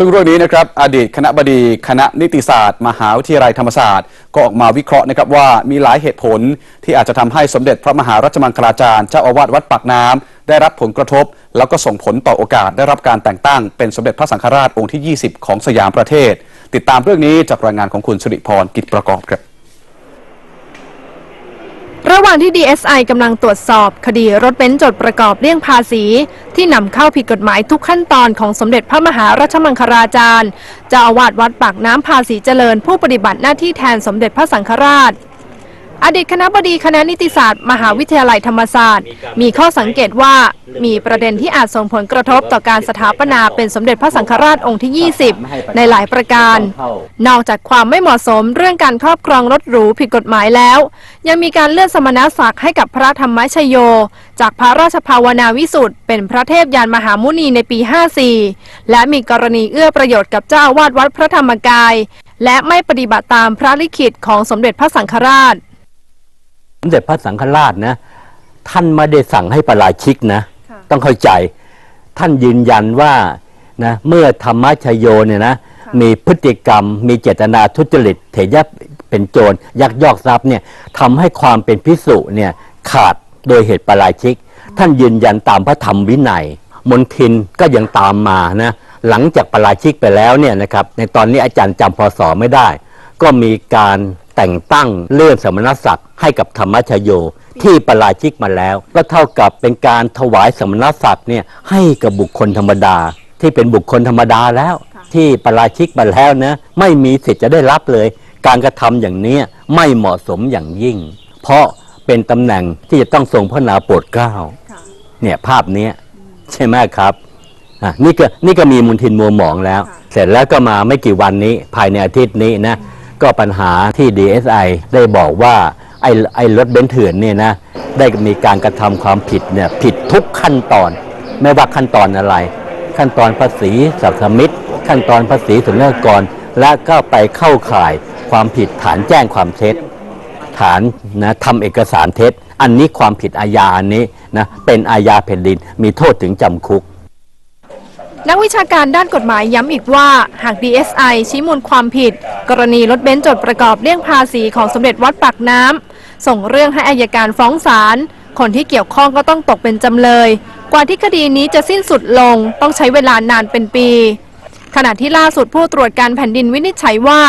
ซึ่งเรื่องนี้นะครับอดีตคณะบดีคณะนิติศาสตร์ มหาวิทยาลัยธรรมศาสตร์ ก็ออกมาวิเคราะห์นะครับว่ามีหลายเหตุผลที่อาจจะทำให้สมเด็จพระมหารัชมังคลาจารย์เจ้าอาวาสวัดปากน้ำได้รับผลกระทบ แล้วก็ส่งผลต่อโอกาสได้รับการแต่งตั้ง เป็นสมเด็จพระสังฆราชองค์ที่ 20 ของสยามประเทศ ติดตามเรื่องนี้จากรายงานของคุณสุริพรกิจประกอบครับ ระหว่างที่ DSI กำลังตรวจสอบ คดีรถเบนซ์จดประกอบเลี่ยงภาษี ที่นำเข้าผิดกฎหมายทุกขั้นตอนของสมเด็จพระมหารัชมังคลาจารย์เจ้าอาวาสวัดปากน้ำภาษีเจริญผู้ปฏิบัติหน้าที่แทนสมเด็จพระสังฆราช อดีตคณะบดีคณะนิติศาสตร์ มหาวิทยาลัยธรรมศาสตร์ มีข้อสังเกตว่ามีประเด็นที่อาจส่งผลกระทบต่อการสถาปนาเป็นสมเด็จพระสังฆราชองค์ที่ 20 ในหลายประการ นอกจากความไม่เหมาะสมเรื่องการครอบครองรถหรูผิดกฎหมายแล้ว ยังมีการเลื่อนสมณศักดิ์ให้กับพระธรรมชโย จากพระราชภาวนาวิสุทธ์เป็นพระเทพยานมหามุนีในปี 54 และมีกรณีเอื้อประโยชน์กับเจ้าอาวาสวัดพระธรรมกาย และไม่ปฏิบัติตามพระลิขิตของสมเด็จพระสังฆราช เด็จพระสังฆราชนะ ท่านไม่ได้สั่งให้ประราชิกนะค่ะต้องเข้าใจท่านยืนยันว่านะเมื่อธรรมชโยเนี่ยนะมีพฤติกรรม มีเจตนาทุจริตเถยะเป็นโจรยักยอกทรัพย์เนี่ยทำให้ความเป็นพิสุเนี่ยขาดโดยเหตุประราชิก ท่านยืนยันตามพระธรรมวินัย มนทินก็ยังตามมานะหลังจากประราชิกไปแล้วเนี่ยนะครับในตอนนี้อาจารย์จำพศไม่ได้ ก็มีการ แต่งตั้งเลื่อนสมณศักดิ์ให้กับธรรมชโยที่ประราชิกมาแล้ว ก็เท่ากับเป็นการถวายสมณศักดิ์เนี่ยให้กับบุคคลธรรมดา ที่เป็นบุคคลธรรมดาแล้ว ที่ประราชิกมาแล้วนะไม่มีสิทธิ์จะได้รับเลย การกระทำอย่างเนี้ยไม่เหมาะสมอย่างยิ่ง เพราะเป็นตำแหน่งที่จะต้องทรงพระนาโปรดเกล้าเนี่ยภาพเนี้ยใช่ไหมครับอะนี่ก็นี่ก็มีมุนทินมัวหมองแล้ว เสร็จแล้วก็มาไม่กี่วันนี้ภายในอาทิตย์นี้นะ ก็ปัญหาที่ DSI ได้บอกว่าไอ้ไอ้รถเบนซ์เถื่อนเนี่ยนะได้มีการกระทำความผิดเนี่ยผิดทุกขั้นตอน ไม่ว่าขั้นตอนอะไร ขั้นตอนภาษีสัพสมิตขั้นตอนภาษีสุนทรกร และก็ไปเข้าข่ายความผิดฐานแจ้งความเท็จ ฐานนะทำเอกสารเท็จ อันนี้ความผิดอาญาอันนี้นะเป็นอาญาแผ่นดินมีโทษถึงจำคุก นักวิชาการด้านกฎหมายย้ำอีกว่า หาก DSI ชี้มูลความผิด กรณีรถเบนซ์จดประกอบเลี่ยงภาษีของสมเด็จวัดปากน้ำส่งเรื่องให้อายการฟ้องศาลคนที่เกี่ยวข้องก็ต้องตกเป็นจำเลย กว่าที่คดีนี้จะสิ้นสุดลงต้องใช้เวลานานเป็นปี ขณะที่ล่าสุดผู้ตรวจการแผ่นดินวินิจฉัยว่า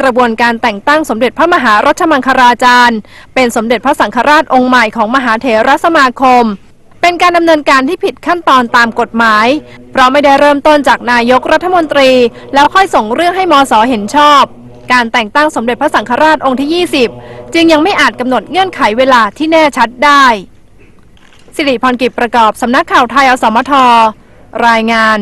กระบวนการแต่งตั้งสมเด็จพระมหารัชมังคลาจารย์ เป็นสมเด็จพระสังฆราชองค์ใหม่ของมหาเถรสมาคม เป็นการดำเนินการที่ผิดขั้นตอนตามกฎหมาย เพราะไม่ได้เริ่มต้นจากนายกรัฐมนตรี แล้วค่อยส่งเรื่องให้มสเห็นชอบ การแต่งตั้งสมเด็จพระสังฆราชองค์ที่ 20 จึงยังไม่อาจกำหนดเงื่อนไขเวลาที่แน่ชัดได้ สิริพรกิจประกอบสำนักข่าวไทยอสมทรายงาน